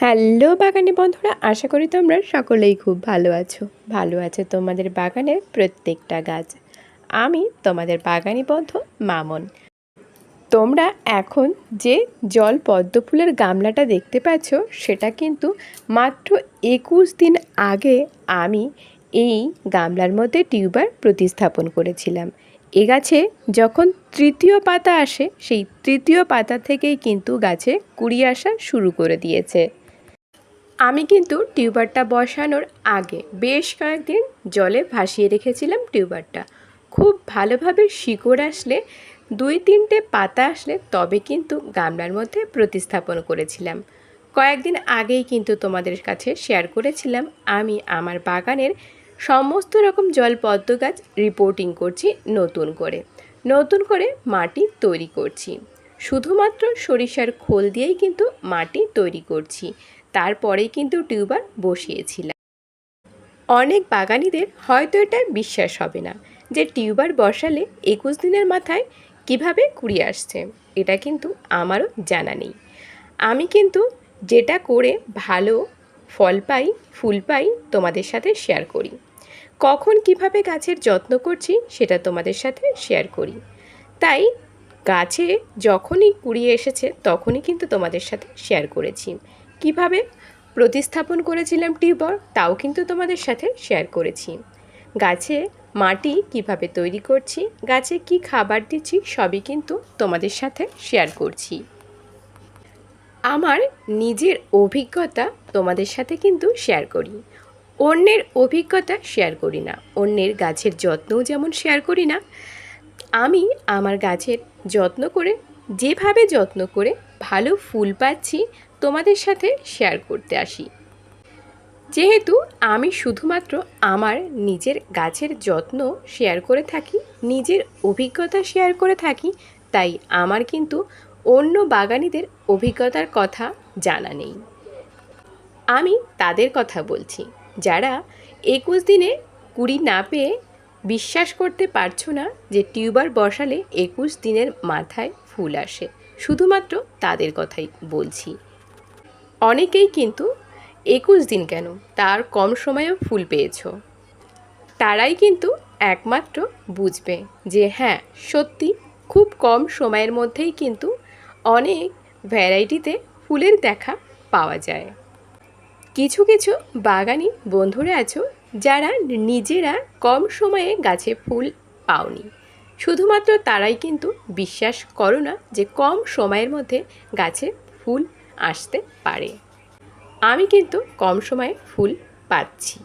Hello বাগানে বন্ধুরা, আশা করি তোমরা সকলেই খুব ভালো আছো। ভালো আছে তোমাদের বাগানের প্রত্যেকটা গাছ। আমি তোমাদের বাগানি বন্ধু মামন। তোমরা এখন যে জল পদ্ম ফুলের গামলাটা দেখতে পাচ্ছ, সেটা কিন্তু মাত্র একুশ দিন আগে আমি এই গামলার মধ্যে টিউবার প্রতিস্থাপন করেছিলাম। এ গাছে যখন তৃতীয় পাতা আসে, সেই তৃতীয় পাতা থেকেই কিন্তু গাছে কুড়ি আসা শুরু করে দিয়েছে। আমি কিন্তু টিউবারটা বসানোর আগে বেশ কয়েকদিন জলে ভাসিয়ে রেখেছিলাম টিউবারটা। খুব ভালোভাবে শিকড় আসলে, দুই তিনটে পাতা আসলে তবে কিন্তু গামলার মধ্যে প্রতিস্থাপন করেছিলাম। কয়েকদিন আগেই কিন্তু তোমাদের কাছে শেয়ার করেছিলাম, আমি আমার বাগানের সমস্ত রকম জল পদ্ম গাছ রিপোর্টিং করছি নতুন করে নতুন করে মাটি তৈরি করছি। শুধুমাত্র সরিষার খোল দিয়েই কিন্তু মাটি তৈরি করছি। তারপরেই কিন্তু টিউবার বসিয়েছিলাম অনেক বাগানিদের হয়তো এটা বিশ্বাস হবে না যে টিউবার বসালে একুশ দিনের মাথায় কীভাবে কুড়ি আসছে, এটা কিন্তু আমারও জানা নেই। আমি কিন্তু যেটা করে ভালো ফল পাই, ফুল পাই তোমাদের সাথে শেয়ার করি। কখন কীভাবে গাছের যত্ন করছি সেটা তোমাদের সাথে শেয়ার করি। তাই গাছে যখনই কুড়িয়ে এসেছে তখনই কিন্তু তোমাদের সাথে শেয়ার করেছি। কীভাবে প্রতিস্থাপন করেছিলাম টিউবার তাও কিন্তু তোমাদের সাথে শেয়ার করেছি। গাছে মাটি কীভাবে তৈরি করছি, গাছে কি খাবার দিচ্ছি, সবই কিন্তু তোমাদের সাথে শেয়ার করছি। আমার নিজের অভিজ্ঞতা তোমাদের সাথে কিন্তু শেয়ার করি। অন্যের অভিজ্ঞতা শেয়ার করি না। অন্যের গাছের যত্নও যেমন শেয়ার করি না, আমি আমার গাছের যত্ন করে, যেভাবে যত্ন করে ভালো ফুল পাচ্ছি তোমাদের সাথে শেয়ার করতে আসি। যেহেতু আমি শুধুমাত্র আমার নিজের গাছের যত্ন শেয়ার করে থাকি, নিজের অভিজ্ঞতা শেয়ার করে থাকি, তাই আমার কিন্তু অন্য বাগানিদের অভিজ্ঞতার কথা জানা নেই। আমি তাদের কথা বলছি, যারা একুশ দিনে কুড়ি না পেয়ে বিশ্বাস করতে পারছ না যে টিউবার বসালে একুশ দিনের মাথায় ফুল আসে। শুধুমাত্র তাদের কথাই বলছি। অনেকেই কিন্তু একুশ দিন কেন? তার কম সময়েও ফুল পেয়েছ। তারাই কিন্তু একমাত্র বুঝবে যে হ্যাঁ সত্যি খুব কম সময়ের মধ্যেই কিন্তু অনেক ভ্যারাইটিতে ফুলের দেখা পাওয়া যায়। কিছু কিছু বাগানি বন্ধুরা আছো যারা নিজেরা কম সময়ে গাছে ফুল পাওনি। শুধুমাত্র তারাই কিন্তু বিশ্বাস করো না যে কম সময়ের মধ্যে গাছে ফুল আসতে পারে। আমি কিন্তু কম সময়ে ফুল পাচ্ছি।